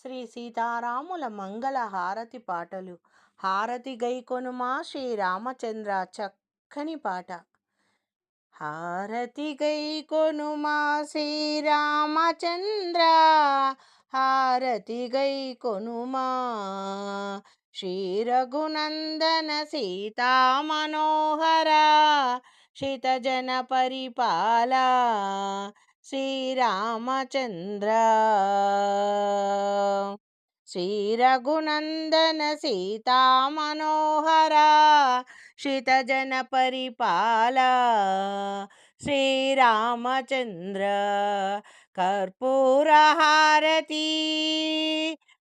శ్రీ సీతారాముల మంగళ హారతి పాటలు. హారతి గైకొనుమా శ్రీరామచంద్ర చక్కని పాట. హారతి గైకొనుమా శ్రీరామచంద్ర. హారతి గైకొనుమా శ్రీ రఘునందన సీతా మనోహర శితజన పరిపాల శ్రీరామచంద్ర. శ్రీరఘునందన రఘునందన సీతా శితజన పరిపాల శ్రీరామచంద్ర కర్పూరహారతి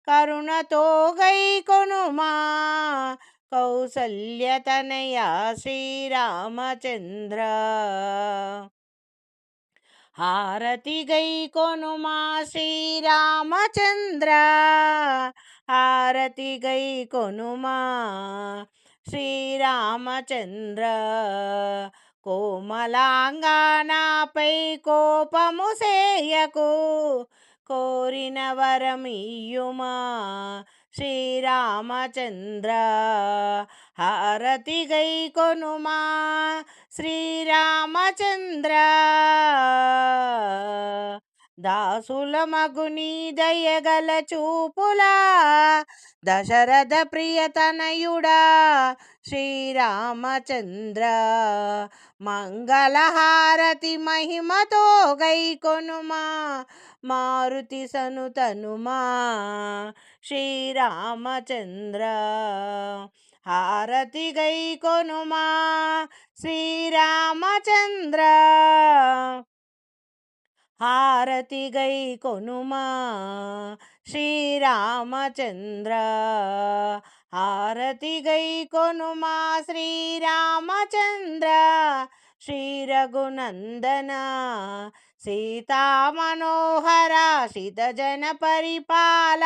కరుణతో గైకొనుమా కౌసల్యతనయ శ్రీరామచంద్ర. హారతి గై కొనుమా శ్రీరామచంద్ర. హారతి గై కొనుమా శ్రీరామచంద్ర. కోమలాంగానాపై కోపము సేయకు కోరిన వరమియుమా శ్రీరామచంద్ర. హారతి గై కొనుమా శ్రీరామచంద్ర. దాసుల మగుని దయగల చూపులా దశరథ ప్రియతనయుడా శ్రీరామచంద్ర మంగళహారతి మహిమతో గైకొనుమా మారుతి సనుతనుమా శ్రీరామచంద్ర హారతి గైకొనుమా శ్రీరామచంద్ర హారతిగై కొనుమా? శ్రీరామచంద్ర. హారతిగై కొనుమా? శ్రీరామచంద్ర. శ్రీ రఘునందన. సీతా మనోహర. శితజన పరిపాల.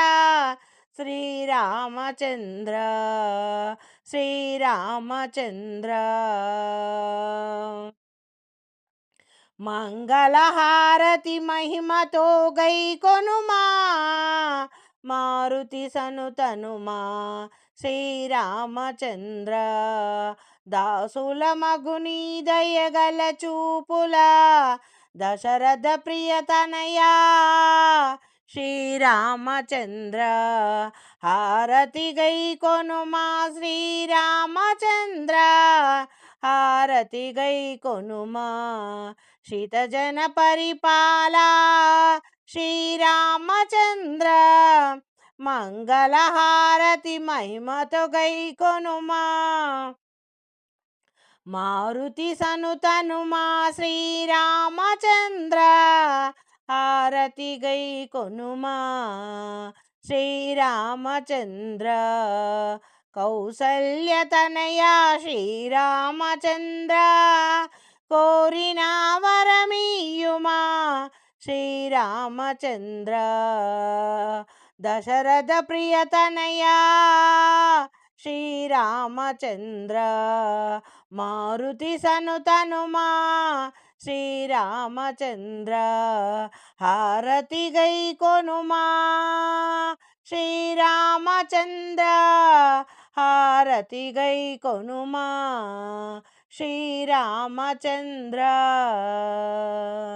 శ్రీరామచంద్ర. శ్రీరామచంద్ర. మంగళహారతి మహిమతో గైకొనుమా మారుతి సనుతనుమా శ్రీరామచంద్ర దాసుల మగుని దయగల చూపుల దశరథ ప్రియతనయా శ్రీరామచంద్ర హారతి గైకొనుమా శ్రీరామచంద్ర హారతి గై కొనుమా? శీతజన పరిపాల శ్రీరామచంద్ర మంగళహారతి మహిమతో గై కొనుమా? మారుతి సనుతనుమా శ్రీరామచంద్ర హారతి గై కొనుమా? శ్రీరామచంద్ర కౌసల్యతనయా శ్రీరామచంద్ర కోరిన వరమీయుమా శ్రీరామచంద్ర. దశరథ ప్రియతనయా శ్రీరామచంద్ర. మారుతి సనుతనుమా శ్రీరామచంద్ర. హారతి గైకొనుమా శ్రీరామచంద్ర. హారతి గైకొనుమా శ్రీరామచంద్ర